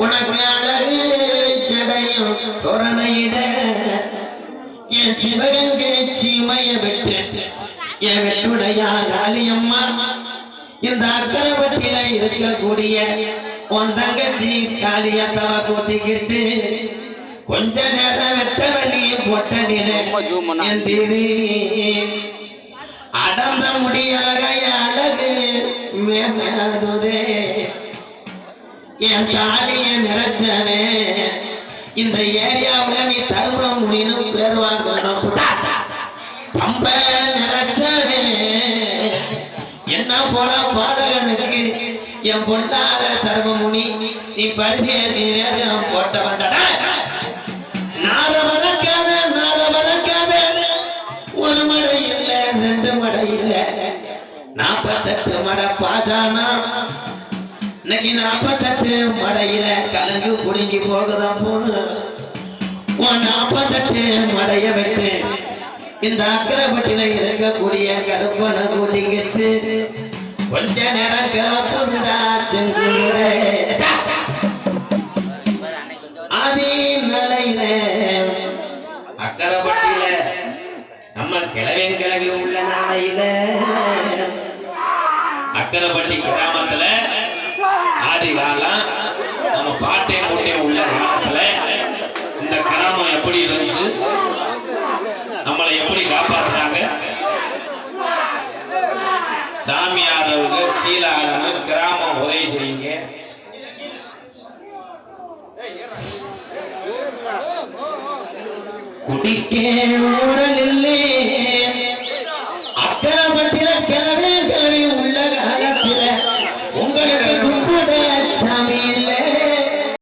உனக்கு அழகு செடையும் தோரணையிட என் சிவகங்கை சீமைய விட்டு என் வெட்டுடையா காளியம்மா இந்த அக்கரவட்டில இருக்கக்கூடிய உன் தங்கச்சி காளியத்தவ கூட்டிக்கிட்டு கொஞ்ச நேரம் வெட்ட வெளியே போட்ட நிலை அடந்த முடியலகைய அழகு மேமதுரே என் தாலிய நிறைச்சவே இந்த ஏரியாவுல நீ தரும முடினு பேர் வாங்கணும். பம்ப நிறைச்சவே என்ன போல பாடகனுக்கு என் பொண்ணாத தர்மமுனி நீ பரிதேசி வேஷம் போட்ட வேண்டாடா நாத மறக்காத நாத மறக்காத ஒரு மடை இல்லை ரெண்டு மடை இல்லை. நாற்பத்தெட்டு மடை பாசானா. இன்னைக்கு நாப்பத்தெட்டு மடையில கலங்கு குடுங்கி போகதான் போன. உன் மடைய விட்டு. இந்த அக்கரப்பட்டில இருக்கக்கூடிய கருப்பனை கூட்டிக்கிட்டு கொஞ்ச நேரம் கிளப்புதுடா செங்குரே அதே நிலையில அக்கரைப்பட்டில நம்ம கிழவன் கிழவி உள்ள நாளையில அக்கரப்பட்டி கிராமத்துல ஆதி காலம் நம்ம பாட்டை மூட்டை உள்ள காலத்துல இந்த கிராமம் எப்படி இருந்துச்சு? நம்மளை எப்படி காப்பாத்துறாங்க சாமியாரவுக்கு கீழே ஆளுங்க கிராமம் உதவி செய்யுங்க. குடிக்க ஊழல் இல்லை அக்கரைப்பட்டில கிளவே கிளவி